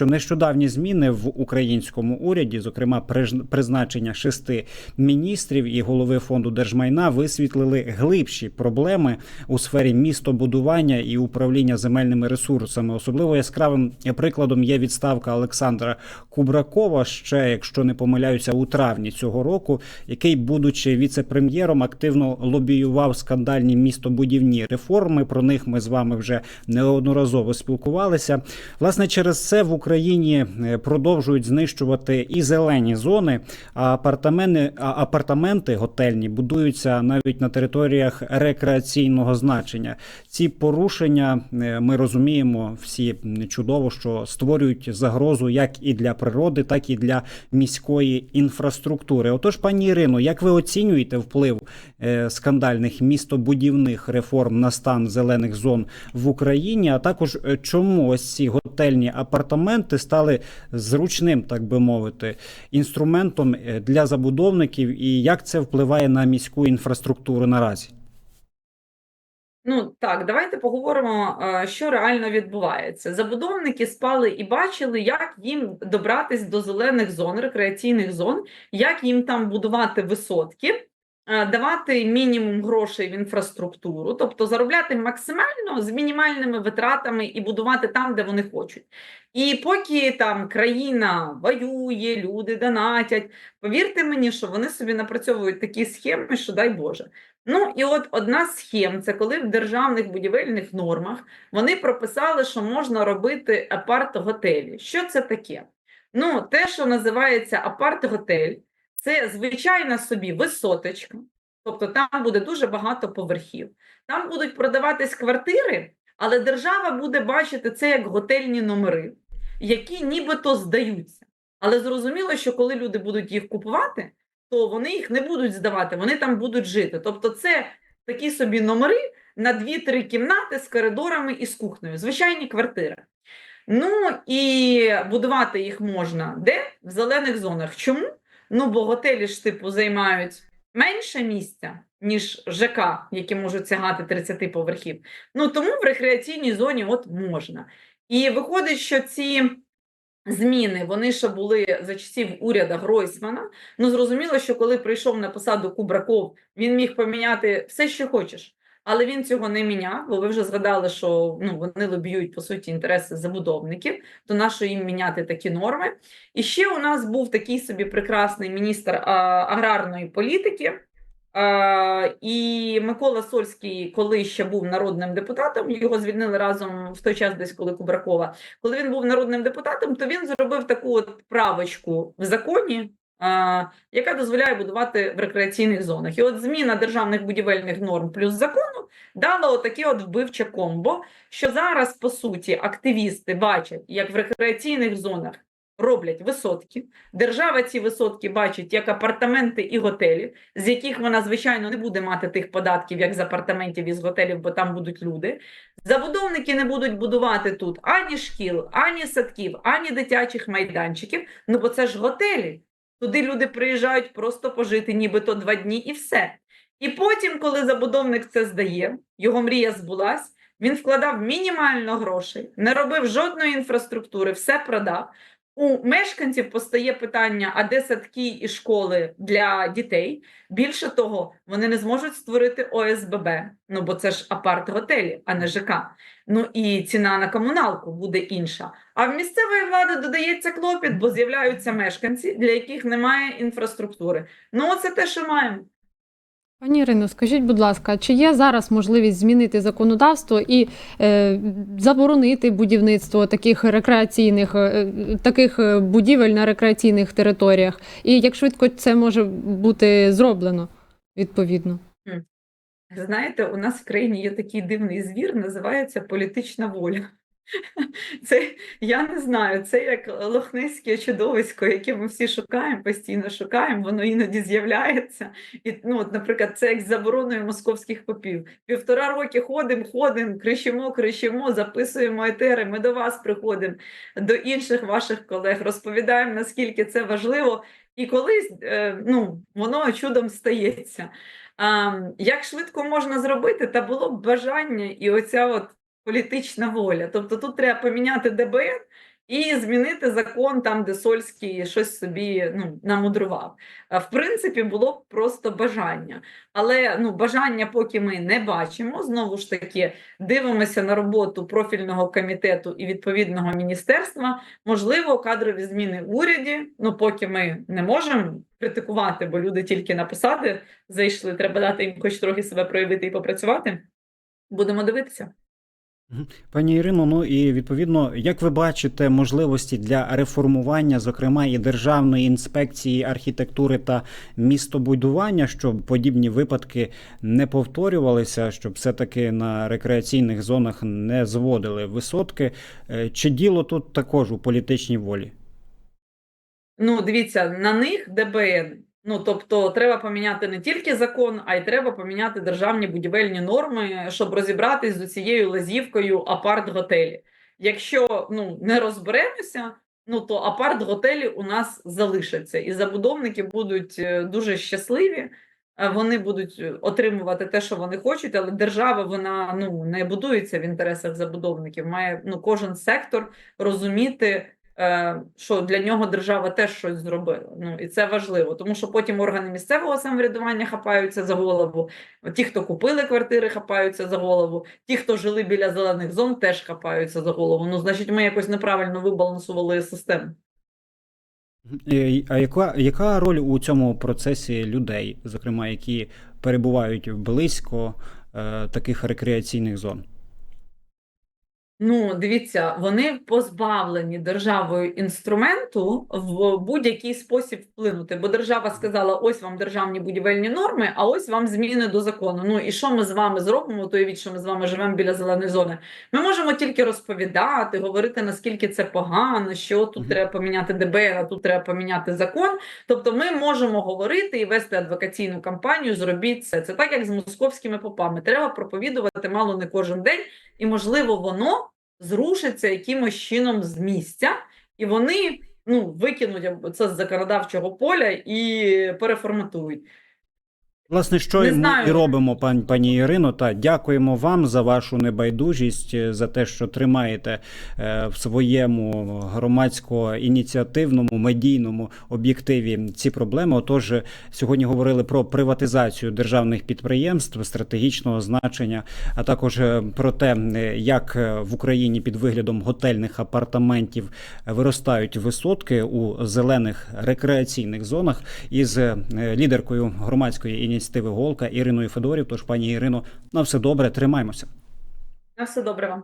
що нещодавні зміни в українському уряді, зокрема призначення шести міністрів і голови фонду держмайна, висвітлили глибші проблеми у сфері містобудування і управління земельними ресурсами. Особливо яскравим прикладом є відставка Олександра Кубракова, ще якщо не помиляюся, у травні цього року, який, будучи віце-прем'єром, активно лобіював скандальні містобудівні реформи. Про них ми з вами вже неодноразово спілкувалися. Власне, через це в Україні е, продовжують знищувати і зелені зони, а апартаменти, апартаменти готельні будуються навіть на територіях рекреаційного значення. Ці порушення е, ми розуміємо всі чудово, що створюють загрозу як і для природи, так і для міської інфраструктури. Отож, пані Ірино, як ви оцінюєте вплив е, скандальних містобудівних реформ на стан зелених зон в Україні? А також чому ось ці готельні апартаменти стали зручним, так би мовити, інструментом е, для забудовників, і як це впливає на міську інфраструктуру наразі? Ну так, давайте поговоримо, е, що реально відбувається. Забудовники спали і бачили, як їм добратись до зелених зон, рекреаційних зон, як їм там будувати висотки, давати мінімум грошей в інфраструктуру, тобто заробляти максимально з мінімальними витратами і будувати там, де вони хочуть. І поки там країна воює, люди донатять, повірте мені, що вони собі напрацьовують такі схеми, що дай Боже. Ну і от одна з схем це коли в державних будівельних нормах вони прописали, що можна робити апарт-готелі. Що це таке? Ну, те, що називається апарт-готель, це звичайна собі висоточка, тобто там буде дуже багато поверхів. Там будуть продаватись квартири, але держава буде бачити це як готельні номери, які нібито здаються. Але зрозуміло, що коли люди будуть їх купувати, то вони їх не будуть здавати, вони там будуть жити. Тобто, це такі собі номери на 2-3 кімнати з коридорами і з кухнею, звичайні квартири. Ну і будувати їх можна де? В зелених зонах. Чому? Ну, бо готелі ж типу займають менше місця, ніж ЖК, які можуть сягати 30 поверхів. Ну тому в рекреаційній зоні от можна. І виходить, що ці зміни вони ще були за часів уряду Гройсмана. Ну, зрозуміло, що коли прийшов на посаду Кубраков, він міг поміняти все, що хочеш. Але він цього не міняв, бо ви вже згадали, що ну, вони лобіюють по суті інтереси забудовників, то нащо їм міняти такі норми? І ще у нас був такий собі прекрасний міністр а, аграрної політики. А, і Микола Сольський, коли ще був народним депутатом, його звільнили разом в той час, десь коли Кубракова. Коли він був народним депутатом, то він зробив таку от правочку в законі, яка дозволяє будувати в рекреаційних зонах. І от зміна державних будівельних норм плюс закону дала отаке от вбивче комбо, що зараз, по суті, активісти бачать, як в рекреаційних зонах роблять висотки. Держава ці висотки бачить як апартаменти і готелі, з яких вона, звичайно, не буде мати тих податків, як з апартаментів і з готелів, бо там будуть люди. Забудовники не будуть будувати тут ані шкіл, ані садків, ані дитячих майданчиків. Ну бо це ж готелі. Туди люди приїжджають просто пожити, нібито два дні і все. І потім, коли забудовник це здає, його мрія збулась, він вкладав мінімально грошей, не робив жодної інфраструктури, все продав. У мешканців постає питання, а де садки і школи для дітей. Більше того, вони не зможуть створити ОСББ, ну бо це ж апарт-готелі, а не ЖК. Ну і ціна на комуналку буде інша. А в місцевої влади додається клопіт, бо з'являються мешканці, для яких немає інфраструктури. Ну, оце те, що маємо. Пані Ірино, скажіть, будь ласка, чи є зараз можливість змінити законодавство і е, заборонити будівництво таких рекреаційних е, таких е, будівель на рекреаційних територіях? І як швидко це може бути зроблено відповідно? Знаєте, у нас в країні є такий дивний звір, називається політична воля. Це я не знаю, це як лохнеське чудовисько, яке ми всі шукаємо, постійно шукаємо, воно іноді з'являється. І, ну, от, наприклад, це як з забороною московських попів. Півтора роки ходимо, ходимо, кричимо, кричимо, записуємо етери. Ми до вас приходимо, до інших ваших колег, розповідаємо, наскільки це важливо, і колись е, ну, воно чудом стається. Як швидко можна зробити, та було б бажання і оця от політична воля. Тобто тут треба поміняти ДБР і змінити закон там, де Сольський щось собі ну, намудрував. В принципі, було б просто бажання. Але ну, бажання поки ми не бачимо. Знову ж таки, дивимося на роботу профільного комітету і відповідного міністерства. Можливо, кадрові зміни в уряді. Ну, поки ми не можемо критикувати, бо люди тільки на посади зайшли. Треба дати їм хоч трохи себе проявити і попрацювати. Будемо дивитися. Пані Ірино, ну і відповідно, як ви бачите можливості для реформування, зокрема і державної інспекції архітектури та містобудування, щоб подібні випадки не повторювалися, щоб все-таки на рекреаційних зонах не зводили висотки? Е, Чи діло тут також у політичній волі? Ну, дивіться, на них ДБН. Ну, тобто, треба поміняти не тільки закон, а й треба поміняти державні будівельні норми, щоб розібратись з цією лазівкою апарт-готелі. Якщо ну, не розберемося, ну то апарт-готелі у нас залишаться, і забудовники будуть е, дуже щасливі. е, Вони будуть е, отримувати те, що вони хочуть, але держава вона ну не будується в інтересах забудовників. Має ну кожен сектор розуміти, що для нього держава теж щось зробила. Ну і це важливо, тому що потім органи місцевого самоврядування хапаються за голову. Ті, хто купили квартири, хапаються за голову. Ті, хто жили біля зелених зон, теж хапаються за голову. Ну, значить, ми якось неправильно вибалансували систему. Е, А яка, яка роль у цьому процесі людей, зокрема, які перебувають близько е, таких рекреаційних зон? Ну, дивіться, вони позбавлені державою інструменту в будь-який спосіб вплинути. Бо держава сказала: ось вам державні будівельні норми, а ось вам зміни до закону. Ну і що ми з вами зробимо? То уявіть, що ми з вами живемо біля зеленої зони. Ми можемо тільки розповідати, говорити наскільки це погано, що тут треба поміняти ДБР, а тут треба поміняти закон. Тобто, ми можемо говорити і вести адвокаційну кампанію. Зробіть це. Це так, як з московськими попами. Треба проповідувати мало не кожен день, і можливо, воно зрушиться якимось чином з місця, і вони ну, викинуть це з законодавчого поля і переформатують. Власне, що і ми знаю. і робимо, пан, пані Ірино. Та дякуємо вам за вашу небайдужість, е, за те, що тримаєте е, в своєму громадсько-ініціативному медійному об'єктиві ці проблеми. Отож, е, сьогодні говорили про приватизацію державних підприємств стратегічного значення, а також е, про те, як в Україні під виглядом готельних апартаментів виростають висотки у зелених рекреаційних зонах із лідеркою громадської ініціативи Голка Іриною Федорів. Тож, пані Ірино, на все добре, тримаймося. На все добре вам.